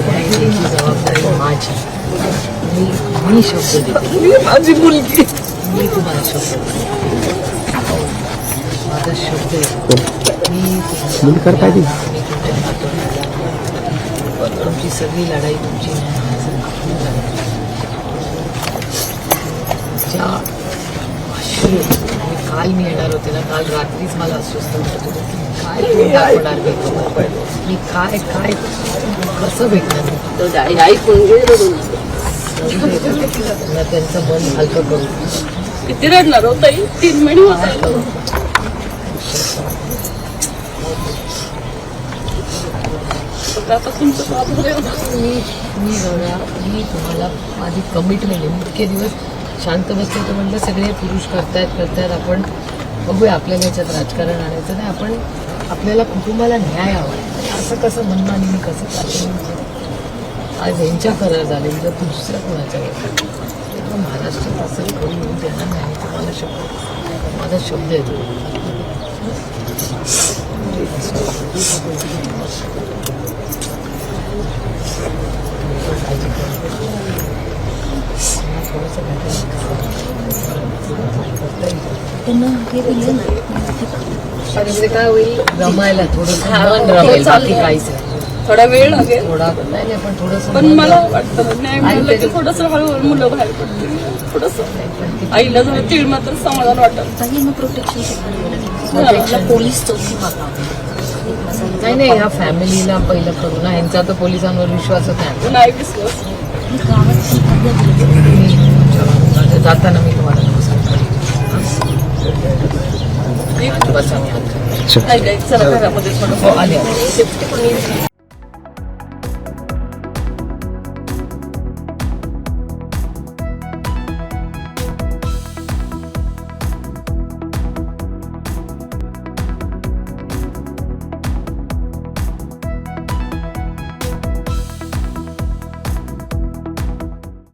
जबाबदारी माझी मी मी शब्द देते माझी मुलगी मी तुम्हाला शब्द माझा शब्द मी हातून तुमची सगळी लढाई तुमची ज्या काल मी येणार होते ना काल रात्रीच मला अस्वस्थ होत होतं. काय मी काय काय कसं भेटणार? त्यांचं मन हलकं करू. किती रडणार हो तीन होत. आता तुमचं बरे होतं. मी मी गौऱ्या मी तुम्हाला माझी कमिटमेंट आहे. इतके दिवस शांत बसते तर म्हटलं सगळे पुरुष करतायत करतायत. आपण बघूया आपल्याला याच्यात राजकारण आणायचं नाही. आपण आपल्याला कुटुंबाला न्याय हवा असं कसं मनमानी मी कसं चालतं म्हणजे आज यांच्या करार झाले उद्या दुसऱ्या कोणाच्या तेव्हा महाराष्ट्रात असं करून येऊन देणार नाही. तुम्हाला शब्द माझा शब्द आहे तो. आणि म्हणजे काय होईल रमायला थोडं मन रमेल बाकी काहीच नाही. थोडा वेळ लागेल. थोडा नाही नाही पण थोडस पण मला वाटतं न्याय मिळालं की थोडस हळूहळू मुलं बाहेर पडतील. थोडस. आईला जरा तीळ मात्र समाधान वाटत. काही मग प्रोटेक्शन पोलीस चौकी नाही नाही ह्या फॅमिलीला पहिलं करू ना ह्यांचा तर पोलिसांवर विश्वासच नाही नाही विश्वास. गावात जाताना मी तुम्हाला नमस्कार करेन. एक